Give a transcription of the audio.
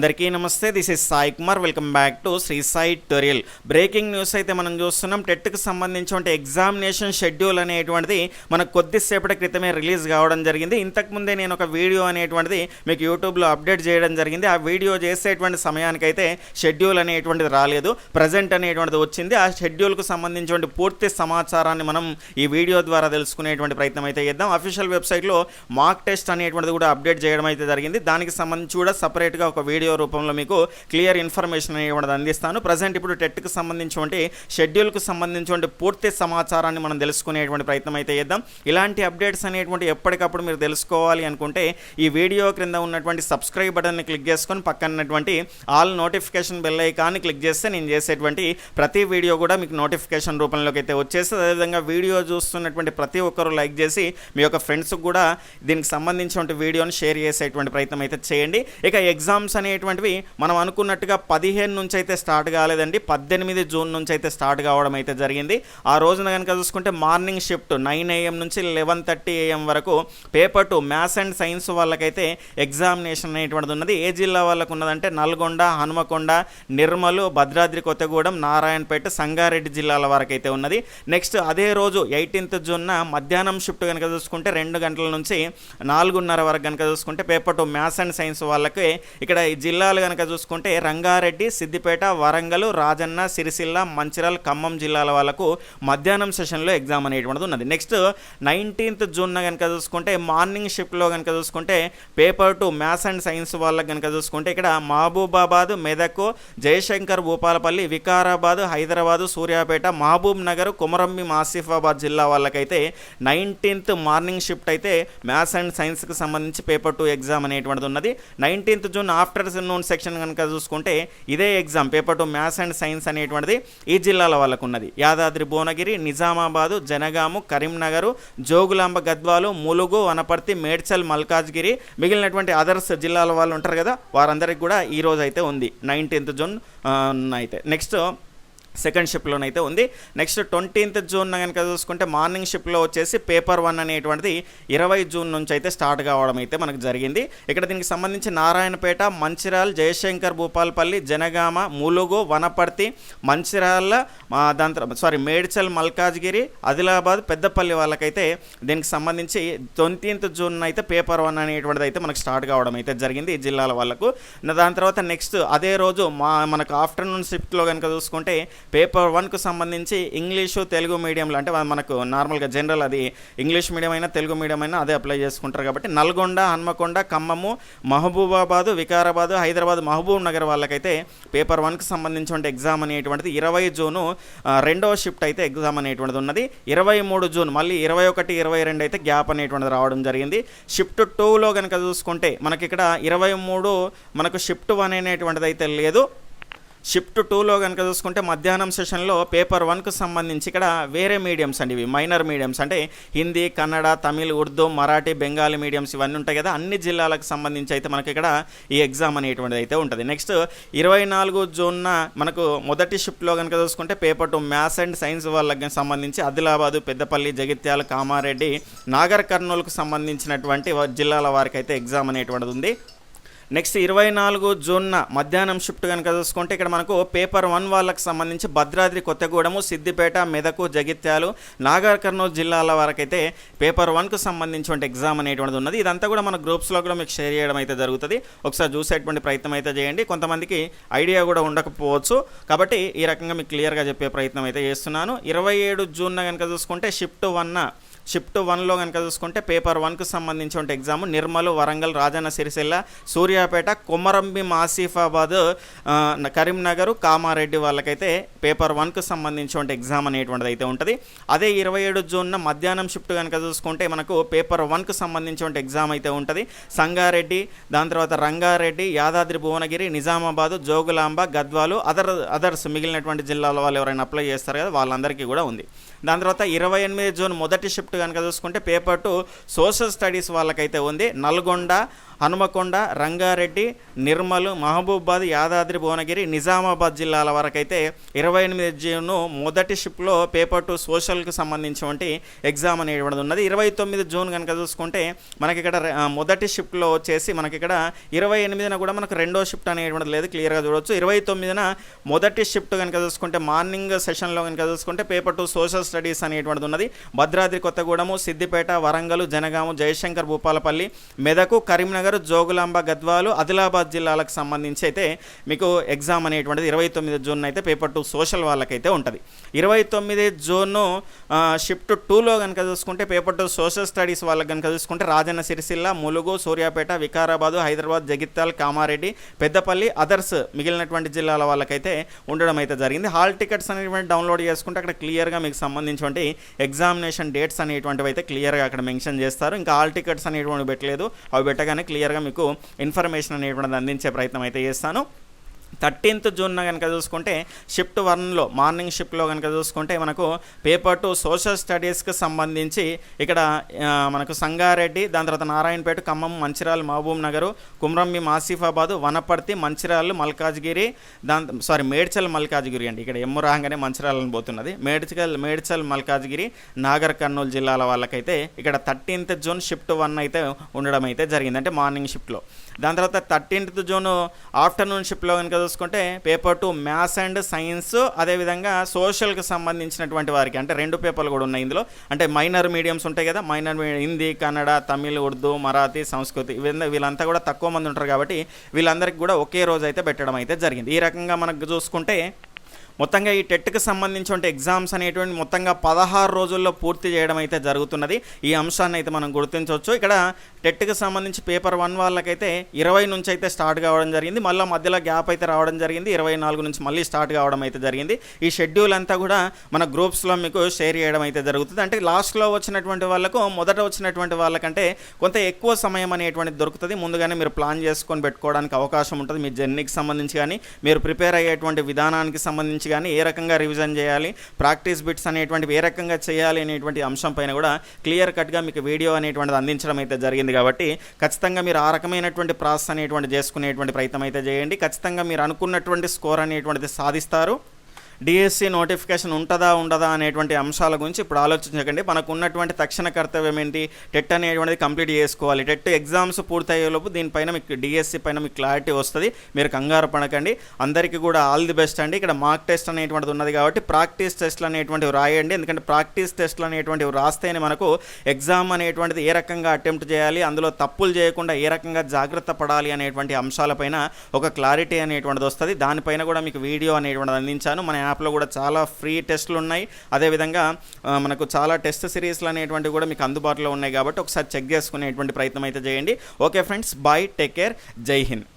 అందరికీ నమస్తే this is Sai Kumar. Welcome back to Sri Sai tutorial breaking news అయితే మనం చూస్తున్నాం. టెట్కి సంబంధించిన ఎగ్జామినేషన్ షెడ్యూల్ అనేటువంటిది మనకు కొద్దిసేపటి క్రితమే రిలీజ్ కావడం జరిగింది. ఇంతకుముందే నేను ఒక వీడియో అనేటువంటిది మీకు యూట్యూబ్లో అప్డేట్ చేయడం జరిగింది. ఆ వీడియో చేసేటువంటి సమయానికైతే షెడ్యూల్ అనేటువంటిది రాలేదు. ప్రజెంట్ అనేటువంటిది వచ్చింది. ఆ షెడ్యూల్కు సంబంధించిన పూర్తి సమాచారాన్ని మనం ఈ వీడియో ద్వారా తెలుసుకునేటువంటి ప్రయత్నం అయితే చేద్దాం. అఫీషియల్ వెబ్సైట్లో మాక్ టెస్ట్ అనేటువంటిది కూడా అప్డేట్ చేయడం అయితే జరిగింది. దానికి సంబంధించి కూడా సపరేట్గా ఒక వీడియో రూపంలో మీకు క్లియర్ ఇన్ఫర్మేషన్ ఇవ్వడం అందిస్తాను. ప్రజెంట్ ఇప్పుడు టెట్కి సంబంధించి షెడ్యూల్కు సంబంధించి పూర్తి సమాచారాన్ని మనం తెలుసుకునేటువంటి ప్రయత్నం అయితే చేద్దాం. ఇలాంటి అప్డేట్స్ అనేటువంటి ఎప్పటికప్పుడు మీరు తెలుసుకోవాలి అనుకుంటే ఈ వీడియో క్రింద ఉన్నటువంటి సబ్స్క్రైబ్ బటన్ని క్లిక్ చేసుకొని పక్కనటువంటి ఆల్ నోటిఫికేషన్ బెల్ ఐకాన్ని క్లిక్ చేస్తే నేను చేసేటువంటి ప్రతి వీడియో కూడా మీకు నోటిఫికేషన్ రూపంలోకి అయితే వచ్చేసి అదేవిధంగా వీడియో చూస్తున్నటువంటి ప్రతి ఒక్కరు లైక్ చేసి మీ యొక్క ఫ్రెండ్స్కి కూడా దీనికి సంబంధించిన వీడియోని షేర్ చేసేటువంటి ప్రయత్నం అయితే చేయండి. ఇక ఎగ్జామ్స్ అనేటువంటివి మనం అనుకున్నట్టుగా పదిహేను నుంచి అయితే స్టార్ట్ కాలేదండి పద్దెనిమిది జూన్ నుంచి అయితే స్టార్ట్ కావడం అయితే జరిగింది. ఆ రోజున కనుక చూసుకుంటే మార్నింగ్ షిఫ్ట్ నైన్ ఏఎం నుంచి లెవెన్ థర్టీ ఏఎం వరకు paper two maths and science వాళ్ళకైతే ఎగ్జామినేషన్ అనేటువంటిది ఉన్నది. ఏ జిల్లా వాళ్ళకు ఉన్నదంటే నల్గొండ హనుమకొండ నిర్మలు భద్రాద్రి కొత్తగూడెం నారాయణపేట సంగారెడ్డి జిల్లాల వరకు అయితే ఉన్నది. నెక్స్ట్ అదే రోజు ఎయిటీన్త్ జూన్న మధ్యాహ్నం షిఫ్ట్ కనుక చూసుకుంటే రెండు గంటల నుంచి నాలుగున్నర వరకు కనుక చూసుకుంటే paper two maths and science వాళ్ళకి ఇక్కడ జిల్లాలు కనుక చూసుకుంటే రంగారెడ్డి సిద్దిపేట వరంగల్ రాజన్న సిరిసిల్ల మంచిర్యాల ఖమ్మం జిల్లాల వాళ్ళకు మధ్యాహ్నం సెషన్లో ఎగ్జామ్ అనేటువంటిది ఉన్నది. నెక్స్ట్ నైన్టీన్త్ జూన్న కనుక చూసుకుంటే మార్నింగ్ షిఫ్ట్లో కనుక చూసుకుంటే paper two maths and science వాళ్ళకి కనుక చూసుకుంటే ఇక్కడ మహబూబాబాద్ మెదక్ జయశంకర్ భూపాలపల్లి వికారాబాద్ హైదరాబాదు సూర్యాపేట మహబూబ్ నగర్ కుమరంబి ఆసిఫాబాద్ జిల్లా వాళ్ళకైతే నైన్టీన్త్ మార్నింగ్ షిఫ్ట్ అయితే మ్యాథ్స్ అండ్ సైన్స్కి సంబంధించి పేపర్ టూ ఎగ్జామ్ అనేటువంటిది ఉన్నది. Nineteenth June afternoon section కనుక చూసుకుంటే ఇదే exam paper two maths and science అనేటువంటిది ఈ జిల్లాల వాళ్ళకు ఉన్నది యాదాద్రి భువనగిరి నిజామాబాదు జనగాము కరీంనగర్ జోగులాంబ గద్వాలు ములుగు వనపర్తి మేడ్చల్ మల్కాజ్గిరి మిగిలినటువంటి అదర్స్ జిల్లాల వాళ్ళు ఉంటారు కదా వారందరికి కూడా ఈ రోజు అయితే ఉంది. నైన్టీన్త్ జూన్ అయితే నెక్స్ట్ సెకండ్ షిప్లోనైతే ఉంది. నెక్స్ట్ ట్వంటీన్త్ జూన్ కనుక చూసుకుంటే మార్నింగ్ షిప్లో వచ్చేసి పేపర్ వన్ అనేటువంటిది ఇరవై జూన్ నుంచి అయితే స్టార్ట్ కావడం అయితే మనకు జరిగింది. ఇక్కడ దీనికి సంబంధించి నారాయణపేట మంచిర్యాల జయశంకర్ భూపాలపల్లి జనగామ ములుగు వనపర్తి మంచిర్యాల దాని తర్వాత సారీ మేడ్చల్ మల్కాజ్గిరి ఆదిలాబాద్ పెద్దపల్లి వాళ్ళకైతే దీనికి సంబంధించి ట్వంటీన్త్ జూన్ అయితే పేపర్ వన్ అనేటువంటిది అయితే మనకు స్టార్ట్ కావడం అయితే జరిగింది ఈ జిల్లాల వాళ్ళకు. దాని తర్వాత నెక్స్ట్ అదే రోజు మా మనకు ఆఫ్టర్నూన్ షిఫ్ట్లో కనుక చూసుకుంటే పేపర్ వన్కు సంబంధించి ఇంగ్లీషు తెలుగు మీడియంలో అంటే మనకు నార్మల్గా జనరల్ అది ఇంగ్లీష్ మీడియం అయినా తెలుగు మీడియం అయినా అదే అప్లై చేసుకుంటారు కాబట్టి నల్గొండ హన్మకొండ ఖమ్మము మహబూబాబాదు వికారాబాదు హైదరాబాద్ మహబూబ్ నగర్ వాళ్ళకైతే పేపర్ వన్కి సంబంధించిన ఎగ్జామ్ అనేటువంటిది ఇరవై జూను రెండవ షిఫ్ట్ అయితే ఎగ్జామ్ అనేటువంటిది ఉన్నది. ఇరవై మూడు జూన్ మళ్ళీ ఇరవై ఒకటి ఇరవై రెండు అయితే గ్యాప్ అనేటువంటిది రావడం జరిగింది. షిఫ్ట్ టూలో కనుక చూసుకుంటే మనకి ఇక్కడ ఇరవై మూడు మనకు షిఫ్ట్ వన్ అనేటువంటిది అయితే లేదు. షిఫ్ట్ టూలో కనుక చూసుకుంటే మధ్యాహ్నం సెషన్లో పేపర్ వన్కు సంబంధించి ఇక్కడ వేరే మీడియంస్ అండి ఇవి. మైనర్ మీడియంస్ అంటే హిందీ కన్నడ తమిళ్ ఉర్దూ మరాఠీ బెంగాలీ మీడియంస్ ఇవన్నీ ఉంటాయి కదా. అన్ని జిల్లాలకు సంబంధించి అయితే మనకి ఇక్కడ ఈ ఎగ్జామ్ అనేటువంటిది అయితే ఉంటుంది. నెక్స్ట్ ఇరవై నాలుగు జూన్న మనకు మొదటి షిఫ్ట్లో కనుక చూసుకుంటే paper two maths and science వాళ్ళకి సంబంధించి ఆదిలాబాదు పెద్దపల్లి జగిత్యాల కామారెడ్డి నాగర్ కర్నూలుకు సంబంధించినటువంటి వ- జిల్లాల వారికి అయితే ఎగ్జామ్ అనేటువంటిది ఉంది. నెక్స్ట్ ఇరవై నాలుగు జూన్న మధ్యాహ్నం షిఫ్ట్ కనుక చూసుకుంటే ఇక్కడ మనకు పేపర్ వన్ వాళ్ళకి సంబంధించి భద్రాద్రి కొత్తగూడెము సిద్దిపేట మెదకు జగిత్యాలు నాగర్ కర్నూలు జిల్లాల వరకైతే పేపర్ వన్కు సంబంధించిన ఎగ్జామ్ అనేటువంటిది ఉన్నది. ఇదంతా కూడా మన గ్రూప్స్లో కూడా మీకు షేర్ చేయడం అయితే జరుగుతుంది. ఒకసారి చూసేటువంటి ప్రయత్నం అయితే చేయండి. కొంతమందికి ఐడియా కూడా ఉండకపోవచ్చు. కాబట్టి ఈ రకంగా మీకు క్లియర్గా చెప్పే ప్రయత్నం అయితే చేస్తున్నాను. ఇరవై ఏడు జూన్న కనుక చూసుకుంటే షిఫ్ట్ వన్న షిఫ్ట్ వన్లో కనుక చూసుకుంటే పేపర్ వన్కు సంబంధించిన ఎగ్జామ్ నిర్మల్ వరంగల్ రాజన్న సిరిసిల్ల సూర్యాపేట కొమరంబి ఆసిఫాబాద్ కరీంనగర్ కామారెడ్డి వాళ్ళకైతే పేపర్ వన్కు సంబంధించిన ఎగ్జామ్ అనేటువంటిది అయితే ఉంటుంది. అదే ఇరవై ఏడు జూన్న మధ్యాహ్నం షిఫ్ట్ కనుక చూసుకుంటే మనకు పేపర్ వన్కు సంబంధించిన ఎగ్జామ్ అయితే ఉంటుంది. సంగారెడ్డి దాని తర్వాత రంగారెడ్డి యాదాద్రి భువనగిరి నిజామాబాద్ జోగులాంబ గద్వాలు అదర్ అదర్స్ మిగిలినటువంటి జిల్లాల వాళ్ళు ఎవరైనా అప్లై చేస్తారు కదా వాళ్ళందరికీ కూడా ఉంది. దాని తర్వాత ఇరవై ఎనిమిది జూన్ మొదటి షిఫ్ట్ కనుక చూసుకుంటే పేపర్ టు సోషల్ స్టడీస్ వాళ్ళకైతే ఉంది. నల్గొండ హనుమకొండ రంగారెడ్డి నిర్మల్ మహబూబాద్ యాదాద్రి భువనగిరి నిజామాబాద్ జిల్లాల వరకైతే ఇరవై ఎనిమిది జూన్ మొదటి షిప్లో పేపర్ టు సోషల్కి సంబంధించినటువంటి ఎగ్జామ్ అనేటువంటిది ఉన్నది. ఇరవై తొమ్మిది జూన్ కనుక చూసుకుంటే మనకి ఇక్కడ మొదటి షిఫ్ట్లో వచ్చేసి మనకి ఇక్కడ ఇరవై ఎనిమిదిన కూడా మనకు రెండో షిఫ్ట్ అనేటువంటిది లేదు. క్లియర్గా చూడవచ్చు ఇరవై తొమ్మిదిన మొదటి షిఫ్ట్ కనుక చూసుకుంటే మార్నింగ్ సెషన్లో కనుక చూసుకుంటే పేపర్ టు సోషల్ స్టడీస్ అనేటువంటిది ఉన్నది. భద్రాద్రి కొత్తగూడెము సిద్దిపేట వరంగల్ జనగాము జయశంకర్ భూపాలపల్లి మెదకు కరీంనగర్ జోగులాంబ గద్వాలు ఆదిలాబాద్ జిల్లాలకు సంబంధించి అయితే మీకు ఎగ్జామ్ అనేటువంటిది ఇరవై తొమ్మిది జూన్ అయితే పేపర్ టు సోషల్ వాళ్ళకైతే ఉంటుంది. ఇరవై తొమ్మిది జూన్ షిఫ్ట్ టూలో కనుక చూసుకుంటే పేపర్ టూ సోషల్ స్టడీస్ వాళ్ళకి కనుక చూసుకుంటే రాజన్న సిరిసిల్ల ములుగు సూర్యాపేట వికారాబాదు హైదరాబాద్ జగిత్యాల కామారెడ్డి పెద్దపల్లి అదర్స్ మిగిలినటువంటి జిల్లాల వాళ్ళకైతే ఉండడం అయితే జరిగింది. హాల్ టికెట్స్ అనేటువంటి డౌన్లోడ్ చేసుకుంటే అక్కడ క్లియర్గా మీకు సంబంధించినటువంటి ఎగ్జామినేషన్ డేట్స్ అనేటువంటివి అయితే క్లియర్గా అక్కడ మెన్షన్ చేస్తారు. ఇంకా హాల్ టికెట్స్ అనేటువంటి పెట్టలేదు. అవి పెట్టగానే క్లియర్గా మీకు ఇన్ఫర్మేషన్ అనేటువంటిది అందించే ప్రయత్నం అయితే చేస్తాను. థర్టీన్త్ జూన్ కనుక చూసుకుంటే షిఫ్ట్ వన్లో మార్నింగ్ షిఫ్ట్లో కనుక చూసుకుంటే మనకు పేపర్ టూ సోషల్ స్టడీస్కి సంబంధించి ఇక్కడ మనకు సంగారెడ్డి దాని తర్వాత నారాయణపేట ఖమ్మం మంచిర్యాల మహబూబ్ నగరు కుమ్రంబి ఆసిఫాబాదు వనపర్తి మంచిర్యాల మల్కాజ్గిరి దాని సారీ మేడ్చల్ మల్కాజ్గిరి అండి. ఇక్కడ ఎమ్ము రాగానే మంచిర్యాలని పోతున్నది. మేడ్చల్ మేడ్చల్ మల్కాజ్గిరి నాగర్ కర్నూలు జిల్లాల వాళ్ళకైతే ఇక్కడ థర్టీన్త్ జూన్ షిఫ్ట్ వన్ అయితే ఉండడం అయితే జరిగింది. అంటే మార్నింగ్ షిఫ్ట్లో. దాని తర్వాత థర్టీన్త్ జూన్ ఆఫ్టర్నూన్ షిప్లో కనుక చూసుకుంటే paper two maths and science అదేవిధంగా సోషల్కి సంబంధించినటువంటి వారికి అంటే రెండు పేపర్లు కూడా ఉన్నాయి ఇందులో. అంటే మైనర్ మీడియంస్ ఉంటాయి కదా మైనర్ మీడియం హిందీ కన్నడ తమిళ్ ఉర్దూ మరాఠీ సంస్కృతి వీళ్ళంతా కూడా తక్కువ మంది ఉంటారు కాబట్టి వీళ్ళందరికీ కూడా ఒకే రోజు అయితే పెట్టడం అయితే జరిగింది. ఈ రకంగా మనకు చూసుకుంటే మొత్తంగా ఈ టెట్కి సంబంధించిన ఎగ్జామ్స్ అనేటువంటి మొత్తంగా పదహారు రోజుల్లో పూర్తి చేయడం అయితే జరుగుతున్నది. ఈ అంశాన్ని అయితే మనం గుర్తించవచ్చు. ఇక్కడ టెట్కి సంబంధించి పేపర్ వన్ వాళ్ళకైతే ఇరవై నుంచి అయితే స్టార్ట్ కావడం జరిగింది. మళ్ళీ మధ్యలో గ్యాప్ అయితే రావడం జరిగింది. ఇరవై నాలుగు నుంచి మళ్ళీ స్టార్ట్ కావడం అయితే జరిగింది. ఈ షెడ్యూల్ అంతా కూడా మన గ్రూప్స్లో మీకు షేర్ చేయడం అయితే జరుగుతుంది. అంటే లాస్ట్లో వచ్చినటువంటి వాళ్ళకు మొదట వచ్చినటువంటి వాళ్ళకంటే కొంత ఎక్కువ సమయం అనేటువంటిది దొరుకుతుంది. ముందుగానే మీరు ప్లాన్ చేసుకొని పెట్టుకోవడానికి అవకాశం ఉంటుంది. మీ జర్నీకి సంబంధించి కానీ మీరు ప్రిపేర్ అయ్యేటువంటి విధానానికి సంబంధించి కానీ ఏ రకంగా రివిజన్ చేయాలి ప్రాక్టీస్ బిట్స్ అనేటువంటివి ఏ రకంగా చేయాలి అనేటువంటి అంశం పైన కూడా క్లియర్ కట్గా మీకు వీడియో అనేటువంటిది అందించడం అయితే జరిగింది కాబట్టి ఖచ్చితంగా మీరు ఆ రకమైనటువంటి ప్రాసెస్ అనేటువంటి చేసుకునేటువంటి ప్రయత్నం అయితే చేయండి. ఖచ్చితంగా మీరు అనుకున్నటువంటి స్కోర్ అనేటువంటిది సాధిస్తారు. డిఎస్సి నోటిఫికేషన్ ఉంటుందా ఉండదా అనేటువంటి అంశాల గురించి ఇప్పుడు ఆలోచించకండి. మనకు ఉన్నటువంటి తక్షణ కర్తవ్యం ఏంటి? టెట్ అనేటువంటిది కంప్లీట్ చేసుకోవాలి. టెట్ ఎగ్జామ్స్ పూర్తయ్యేలోపు దీనిపైన మీకు డిఎస్సి పైన మీకు క్లారిటీ వస్తుంది. మీరు కంగారు పడకండి. అందరికీ కూడా ఆల్ ది బెస్ట్ అండి. ఇక్కడ మార్క్ టెస్ట్ అనేటువంటిది ఉన్నది కాబట్టి ప్రాక్టీస్ టెస్ట్లు అనేటువంటివి రాయండి. ఎందుకంటే ప్రాక్టీస్ టెస్ట్లు అనేటువంటివి రాస్తేనే మనకు ఎగ్జామ్ అనేటువంటిది ఏ రకంగా అటెంప్ట్ చేయాలి అందులో తప్పులు చేయకుండా ఏ రకంగా జాగ్రత్త పడాలి అనేటువంటి అంశాలపైన ఒక క్లారిటీ అనేటువంటిది వస్తుంది. దానిపైన కూడా మీకు వీడియో అనేటువంటిది అందించాను. మన యాప్లో కూడా చాలా ఫ్రీ టెస్ట్లు ఉన్నాయి. అదేవిధంగా మనకు చాలా టెస్ట్ సిరీస్లు అనేటువంటివి కూడా మీకు అందుబాటులో ఉన్నాయి కాబట్టి ఒకసారి చెక్ చేసుకునేటువంటి ప్రయత్నం అయితే చేయండి. Okay friends bye take care Jai Hind.